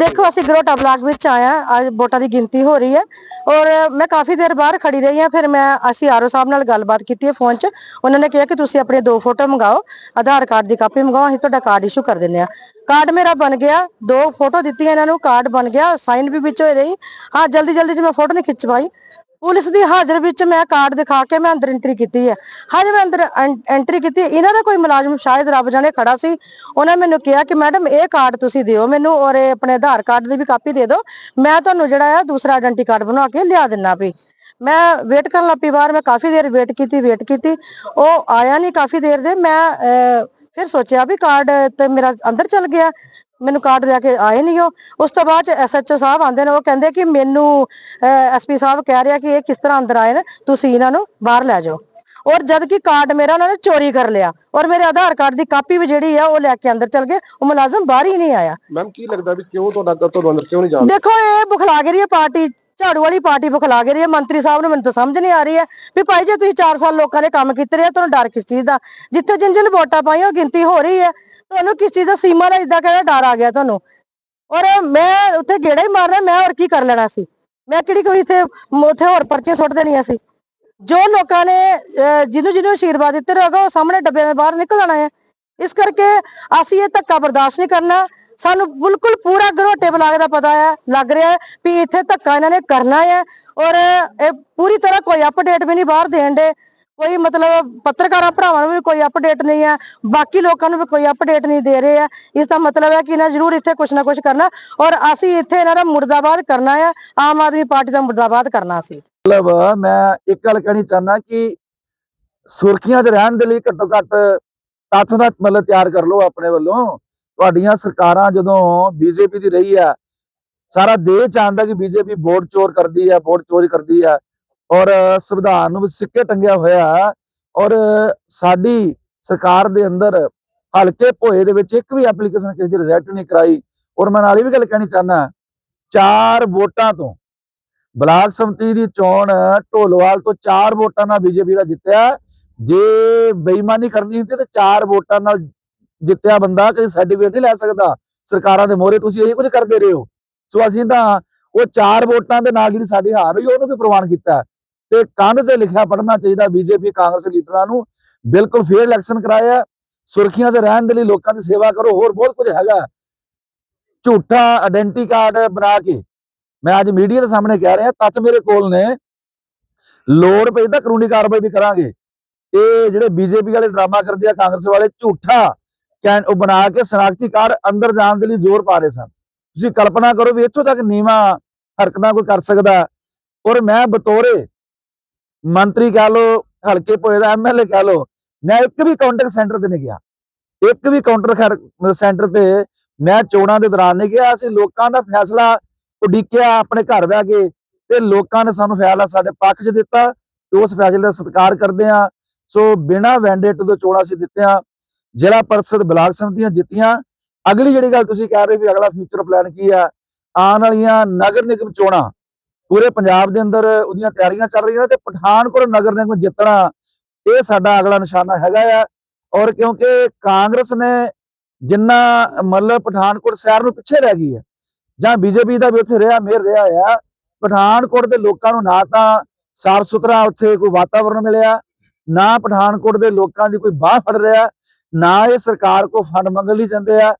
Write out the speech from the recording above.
ਦੇਖੋ, ਅਸੀਂ ਗਰੋਟਾ ਬਲਾਕ ਵਿੱਚ ਆਇਆ ਅੱਜ ਵੋਟਾਂ ਦੀ ਗਿਣਤੀ ਹੋ ਰਹੀ ਹੈ। ਔਰ ਮੈਂ ਕਾਫੀ ਦੇਰ ਬਾਹਰ ਖੜੀ ਰਹੀ ਹਾਂ। ਫਿਰ ਮੈਂ, ਅਸੀਂ ਆਰਓ ਸਾਹਿਬ ਨਾਲ ਗੱਲਬਾਤ ਕੀਤੀ ਹੈ ਫੋਨ 'ਚ। ਉਹਨਾਂ ਨੇ ਕਿਹਾ ਕਿ ਤੁਸੀਂ ਆਪਣੇ ਦੋ ਫੋਟੋ ਮੰਗਾਓ। ਆਧਾਰ ਕਾਰਡ ਦੀ ਕਾਪੀ ਮੰਗਾਓ। ਅਸੀਂ ਤੁਹਾਡਾ ਕਾਰਡ ਇਸ਼ੂ ਕਰ ਦਿੰਦੇ ਆ ਕਾਰਡ ਮੇਰਾ ਬਣ ਗਿਆ। ਦੋ ਫੋਟੋ ਦਿੱਤੀਆਂ ਇਹਨਾਂ ਨੂੰ। ਕਾਰਡ ਬਣ ਗਿਆ। ਸਾਈਨ ਵੀ ਵਿੱਚ ਹੋਏ ਰਹੀ ਹਾਂ ਜਲਦੀ ਜਲਦੀ 'ਚ ਮੈਂ ਫੋਟੋ ਨਹੀਂ ਖਿੱਚ ਪਾਈ। ਪੁਲਿਸ ਦੀ ਹਾਜ਼ਰ ਵਿੱਚ ਮੈਂ ਕਾਰਡ ਦਿਖਾ ਕੇ ਮੈਂ ਅੰਦਰ ਐਂਟਰੀ ਕੀਤੀ ਹੈ। ਹਜੇ ਮੈਂ ਅੰਦਰ ਐਂਟਰੀ ਕੀਤੀ ਇਹਨਾਂ ਦਾ ਕੋਈ ਮੁਲਾਜ਼ਮ ਸ਼ਾਇਦ ਰੱਬ ਜਾਣੇ ਖੜਾ ਸੀ। ਉਹਨਾਂ ਮੈਨੂੰ ਕਿਹਾ ਕਿ ਮੈਡਮ ਇਹ ਕਾਰਡ ਤੁਸੀਂ ਦਿਓ ਮੈਨੂੰ ਔਰ ਇਹ ਆਪਣੇ ਆਧਾਰ ਕਾਰਡ ਦੀ ਵੀ ਕਾਪੀ ਦੇ ਦਿਓ। ਮੈਂ ਤੁਹਾਨੂੰ ਜਿਹੜਾ ਆ ਦੂਸਰਾ ਆਇਡੈਂਟੀ ਕਾਰਡ ਬਣਾ ਕੇ ਲਿਆ ਦਿੰਨਾ ਵੀ। ਮੈਂ ਵੇਟ ਕਰਨ ਲੱਪੀ ਬਾਹਰ ਮੈਂ ਕਾਫੀ ਦੇਰ ਵੇਟ ਕੀਤੀ ਵੇਟ ਕੀਤੀ। ਉਹ ਆਇਆ ਨਹੀਂ ਕਾਫੀ ਦੇਰ ਦੇ ਮੈਂ ਅਹ, ਫਿਰ ਸੋਚਿਆ ਵੀ ਕਾਰਡ ਤੇ ਮੇਰਾ ਅੰਦਰ ਚਲ ਗਿਆ। ਮੈਨੂੰ ਕਾਰਡ ਲੈ ਕੇ ਆਏ ਨਹੀਂ ਉਹ। ਉਸ ਤੋਂ ਬਾਅਦ ਐਸਐਚਓ ਸਾਹਿਬ ਆਂਦੇ ਨੇ ਉਹ ਕਹਿੰਦੇ ਕਿ ਮੈਨੂੰ ਐਸਪੀ ਸਾਹਿਬ ਕਹਿ ਰਿਹਾ ਕਿ ਇਹ ਕਿਸ ਤਰ੍ਹਾਂ ਅੰਦਰ ਆਏ ਨੇ ਤੁਸੀਂ ਇਹਨਾਂ ਨੂੰ ਬਾਹਰ ਲੈ ਜਾਓ। ਔਰ ਜਦ ਕਿ ਕਾਰਡ ਮੇਰਾ ਉਹਨਾਂ ਨੇ ਚੋਰੀ ਕਰ ਲਿਆ। ਔਰ ਮੇਰੇ ਆਧਾਰ ਕਾਰਡ ਦੀ ਕਾਪੀ ਵੀ ਜਿਹੜੀ ਆ ਉਹ ਲੈ ਕੇ ਅੰਦਰ ਚਲ ਗਏ। ਉਹ ਮੁਲਾਜ਼ਮ ਬਾਹਰ ਹੀ ਨਹੀਂ ਆਇਆ। ਮੈਮ ਕੀ ਲੱਗਦਾ ਵੀ ਕਿਉਂ ਤੁਹਾਡਾ ਤੁਹਾਨੂੰ ਅੰਦਰ ਕਿਉਂ ਨਹੀਂ ਜਾਣ ਦੇਖੋ ਇਹ ਬੁਖਲਾ ਰਹੀ ਹੈ ਪਾਰਟੀ ਝਾੜੂ ਵਾਲੀ ਪਾਰਟੀ ਬੁਖਲਾ ਰਹੀ ਹੈ। ਮੰਤਰੀ ਸਾਹਿਬ ਨੂੰ ਮੈਨੂੰ ਤਾਂ ਸਮਝ ਨਹੀਂ ਆ ਰਹੀ ਹੈ ਵੀ ਭਾਈ ਜੇ ਤੁਸੀਂ 4 ਸਾਲ ਲੋਕਾਂ ਦੇ ਕੰਮ ਕੀਤੇ ਰਹੇ ਤੁਹਾਨੂੰ ਡਰ ਕਿਸ ਚੀਜ਼ ਦਾ? ਜਿੱਥੇ ਜਿੰਨ ਜਿੰਨ ਵੋਟਾਂ ਪਾਈਆਂ ਉਹ ਗਿਣਤੀ ਹੋ ਰਹੀ ਹੈ। ਤੁਹਾਨੂੰ ਕਿਸ ਚੀਜ਼ ਦਾ ਸੀਮਾ ਦਾ ਇਦਾਂ ਕਹਿੰਦਾ ਡਰ ਆ ਗਿਆ ਤੁਹਾਨੂੰ। ਔਰ ਮੈਂ ਉੱਥੇ ਗੇੜਾ ਹੀ ਮਾਰਨਾ, ਮੈਂ ਹੋਰ ਕੀ ਕਰ ਲੈਣਾ ਸੀ? ਮੈਂ ਕਿਹੜੀ ਕੋਈ ਇੱਥੇ ਉੱਥੇ ਹੋਰ ਪਰਚੇ ਸੁੱਟ ਦੇਣੀਆਂ ਸੀ? ਜੋ ਲੋਕਾਂ ਨੇ ਜਿਹਨੂੰ ਜਿਹਨੂੰ ਆਸ਼ੀਰਵਾਦ ਦਿੱਤੇ ਰਹੇਗਾ ਉਹ ਸਾਹਮਣੇ ਡੱਬੇ ਦੇ ਬਾਹਰ ਨਿਕਲ ਆਣਾ ਹੈ। ਇਸ ਕਰਕੇ ਅਸੀਂ ਇਹ ਧੱਕਾ ਬਰਦਾਸ਼ਤ ਨਹੀਂ ਕਰਨਾ। ਸਾਨੂੰ ਬਿਲਕੁਲ ਪੂਰਾ ਗਰੋਟੇ ਬਲਾਕ ਦਾ ਪਤਾ ਹੈ, ਲੱਗ ਰਿਹਾ ਵੀ ਇੱਥੇ ਧੱਕਾ ਇਹਨਾਂ ਨੇ ਕਰਨਾ ਹੈ। ਔਰ ਇਹ ਪੂਰੀ ਤਰ੍ਹਾਂ ਕੋਈ ਅਪਡੇਟ ਵੀ ਨਹੀਂ ਬਾਹਰ ਦੇਣ ਦੇ। ਕੋਈ ਮਤਲਬ ਪੱਤਰਕਾਰਾਂ ਭਰਾਵਾਂ ਨੂੰ ਵੀ ਕੋਈ ਅਪਡੇਟ ਨਹੀਂ ਹੈ, ਬਾਕੀ ਲੋਕਾਂ ਨੂੰ ਵੀ ਕੋਈ ਅਪਡੇਟ ਨਹੀਂ ਦੇ ਰਹੇ ਆ। ਇਸ ਦਾ ਮਤਲਬ ਹੈ ਕਿ ਇਹਨਾਂ ਜ਼ਰੂਰ ਇੱਥੇ ਕੁਝ ਨਾ ਕੁਝ ਕਰਨਾ ਔਰ ਅਸੀਂ ਇੱਥੇ ਇਹਨਾਂ ਦਾ ਮੁਰਦਾਬਾਦ ਕਰਨਾ ਹੈ ਆਮ ਆਦਮੀ ਪਾਰਟੀ ਦਾ ਮੁਰਦਾਬਾਦ ਕਰਨਾ ਅਸੀਂ। ਮਤਲਬ ਮੈਂ ਇੱਕ ਗੱਲ ਕਹਿਣੀ ਚਾਹਨਾ ਕਿ ਸੁਰਖੀਆਂ 'ਚ ਰਹਿਣ ਦੇ ਲਈ ਘੱਟੋ ਘੱਟ ਤੱਥ ਦਾ ਮਤਲਬ ਤਿਆਰ ਕਰ ਲਓ ਆਪਣੇ ਵੱਲੋਂ। ਤੁਹਾਡੀਆਂ ਸਰਕਾਰਾਂ ਜਦੋਂ ਬੀਜੇਪੀ ਦੀ ਰਹੀ ਆ, ਸਾਰਾ ਦੇਸ਼ ਜਾਣਦਾ ਕਿ ਬੀਜੇਪੀ ਵੋਟ ਚੋਰ ਕਰਦੀ ਆ, ਵੋਟ ਚੋਰੀ ਕਰਦੀ ਆ। ਔਰ ਸੰਵਿਧਾਨ ਨੂੰ ਵੀ ਸਿੱਕੇ ਟੰਗਿਆ ਹੋਇਆ ਔਰ ਸਾਡੀ ਸਰਕਾਰ ਦੇ ਅੰਦਰ ਹਲਕੇ ਭੋਏ ਦੇ ਵਿੱਚ ਇੱਕ ਵੀ ਐਪਲੀਕੇਸ਼ਨ ਕਿਸੇ ਦੀ ਰਿਜੈਕਟ ਨਹੀਂ ਕਰਾਈ। ਔਰ ਮੈਂ ਨਾਲ ਇਹ ਵੀ ਗੱਲ ਕਹਿਣੀ ਚਾਹਨਾ ਚਾਰ ਵੋਟਾਂ ਤੋਂ ਬਲਾਕ ਸੰਮਤੀ ਦੀ ਚੋਣ ਢੋਲਵਾਲ ਤੋਂ ਚਾਰ ਵੋਟਾਂ ਨਾਲ ਬੀਜੇਪੀ ਦਾ ਜਿੱਤਿਆ। ਜੇ ਬੇਈਮਾਨੀ ਕਰਨੀ ਹੁੰਦੀ ਤਾਂ ਚਾਰ ਵੋਟਾਂ ਨਾਲ ਜਿੱਤਿਆ ਬੰਦਾ ਕਦੇ ਸਰਟੀਫਿਕੇਟ ਨਹੀਂ ਲੈ ਸਕਦਾ। ਸਰਕਾਰਾਂ ਦੇ ਮੋਹਰੇ ਤੁਸੀਂ ਇਹ ਕੁਝ ਕਰਦੇ ਰਹੇ ਹੋ। ਸੋ ਅਸੀਂ ਤਾਂ ਉਹ ਚਾਰ ਵੋਟਾਂ ਦੇ ਨਾਲ ਜਿਹੜੀ ਸਾਡੀ ਹਾਰ ਹੋਈ ਉਹਨੂੰ ਵੀ ਪ੍ਰਵਾਨ ਕੀਤਾ। ਤੇ ਕੰਧ ਤੇ ਲਿਖਿਆ ਪੜਨਾ ਚਾਹੀਦਾ ਬੀਜੇਪੀ ਕਾਂਗਰਸ ਲੀਡਰਾਂ ਨੂੰ। ਬਿਲਕੁਲ ਫੇਰ ਇਲੈਕਸ਼ਨ ਕਰਾਇਆ। ਸੁਰਖੀਆਂ 'ਚ ਰਹਿਣ ਦੇ ਲਈ ਲੋਕਾਂ ਦੀ ਸੇਵਾ ਕਰੋ। ਹੋਰ ਬਹੁਤ ਕੁਝ ਹੈਗਾ। ਝੂਠਾ ਆਇਡੈਂਟੀ ਕਾਰਡ ਬਣਾ ਕੇ। ਮੈਂ ਅੱਜ ਮੀਡੀਆ ਦੇ ਸਾਹਮਣੇ ਕਹਿ ਰਿਹਾ, ਤੱਥ ਮੇਰੇ ਕੋਲ ਨੇ। ਲੋੜ ਪਈ ਤਾਂ ਕਾਨੂੰਨੀ ਕਾਰਵਾਈ ਵੀ ਕਰਾਂਗੇ। ਇਹ ਜਿਹੜੇ ਬੀਜੇਪੀ ਵਾਲੇ ਡਰਾਮਾ ਕਰਦੇ ਆ, ਕਾਂਗਰਸ ਵਾਲੇ, ਝੂਠਾ ਕੈਨ ਉਹ ਬਣਾ ਕੇ ਸ਼ਨਾਖਤੀ ਕਾਰਡ ਅੰਦਰ ਜਾਣ ਦੇ ਲਈ ਜ਼ੋਰ ਪਾ ਰਹੇ ਸਨ। ਤੁਸੀਂ ਕਲਪਨਾ ਕਰੋ ਵੀ ਇੱਥੋਂ ਤੱਕ ਨੀਵਾ ਹਰਕਤਾਂ ਕੋਈ ਕਰ ਸਕਦਾ। ਔਰ ਮੈਂ ਬਤੌਰੇ ਮੰਤਰੀ ਕਹਿ ਲੋ ਹਲਕੇ ਪੋਏ ਦਾ ਐਮਐਲਏ ਕਹਿ ਲੋ ਮੈਂ ਇੱਕ ਵੀ ਕਾਊਂਟਰ ਸੈਂਟਰ ਤੇ ਨਹੀਂ ਗਿਆ। ਇੱਕ ਵੀ ਕਾਊਂਟਰ ਸੈਂਟਰ ਤੇ ਮੈਂ ਚੋਣਾਂ ਦੇ ਦੌਰਾਨ ਨਹੀਂ ਗਿਆ। ਅਸੀਂ ਲੋਕਾਂ ਦਾ ਫੈਸਲਾ ਉਡੀਕਿਆ ਆਪਣੇ ਘਰ ਬਹਿ ਕੇ ਤੇ ਲੋਕਾਂ ਨੇ ਸਾਨੂੰ ਫੈਸਲਾ ਸਾਡੇ ਪੱਖ 'ਚ ਦਿੱਤਾ ਤੇ ਉਸ ਫੈਸਲੇ ਦਾ ਸਤਿਕਾਰ ਕਰਦੇ ਆ ਸੋ ਬਿਨਾਂ ਵੈਂਡੇਟ ਤੋਂ ਚੋਣਾਂ ਅਸੀਂ ਦਿੱਤੀਆਂ। ਜ਼ਿਲ੍ਹਾ ਪਰਿਸ਼ਦ ਬਲਾਕ ਸਮਿਤੀਆਂ ਜਿੱਤੀਆਂ। ਅਗਲੀ ਜਿਹੜੀ ਗੱਲ ਤੁਸੀਂ ਕਹਿ ਰਹੇ ਵੀ ਅਗਲਾ ਫਿਊਚਰ ਪਲਾਨ ਕੀ ਆ? ਆਉਣ ਵਾਲੀਆਂ ਨਗਰ ਨਿਗਮ ਚੋਣਾਂ ਪੂਰੇ ਪੰਜਾਬ ਦੇ ਅੰਦਰ ਉਹਦੀਆਂ ਤਿਆਰੀਆਂ ਚੱਲ ਰਹੀਆਂ ਨੇ ਤੇ ਪਠਾਨਕੋਟ ਨਗਰ ਨਿਗਮ ਜਿੱਤਣਾ ਇਹ ਸਾਡਾ ਅਗਲਾ ਨਿਸ਼ਾਨਾ ਹੈਗਾ ਆ। ਔਰ ਕਿਉਂਕਿ ਕਾਂਗਰਸ ਨੇ ਜਿੰਨਾ ਮਤਲਬ ਪਠਾਨਕੋਟ ਸ਼ਹਿਰ ਨੂੰ ਪਿੱਛੇ ਰਹਿ ਗਈ ਹੈ ਜਾਂ ਬੀਜੇਪੀ ਦਾ ਵੀ ਉੱਥੇ ਰਿਹਾ ਮੇਰ ਰਿਹਾ ਆ, ਪਠਾਨਕੋਟ ਦੇ ਲੋਕਾਂ ਨੂੰ ਨਾ ਤਾਂ ਸਾਫ਼ ਸੁਥਰਾ ਉੱਥੇ ਕੋਈ ਵਾਤਾਵਰਣ ਮਿਲਿਆ, ਨਾ ਪਠਾਨਕੋਟ ਦੇ ਲੋਕਾਂ ਦੀ ਕੋਈ ਬਾਹ ਫੜ ਰਿਹਾ, ਨਾ ਇਹ ਸਰਕਾਰ ਕੋ ਫੰਡ ਮੰਗਣ ਲਈ ਜਾਂਦੇ ਆ।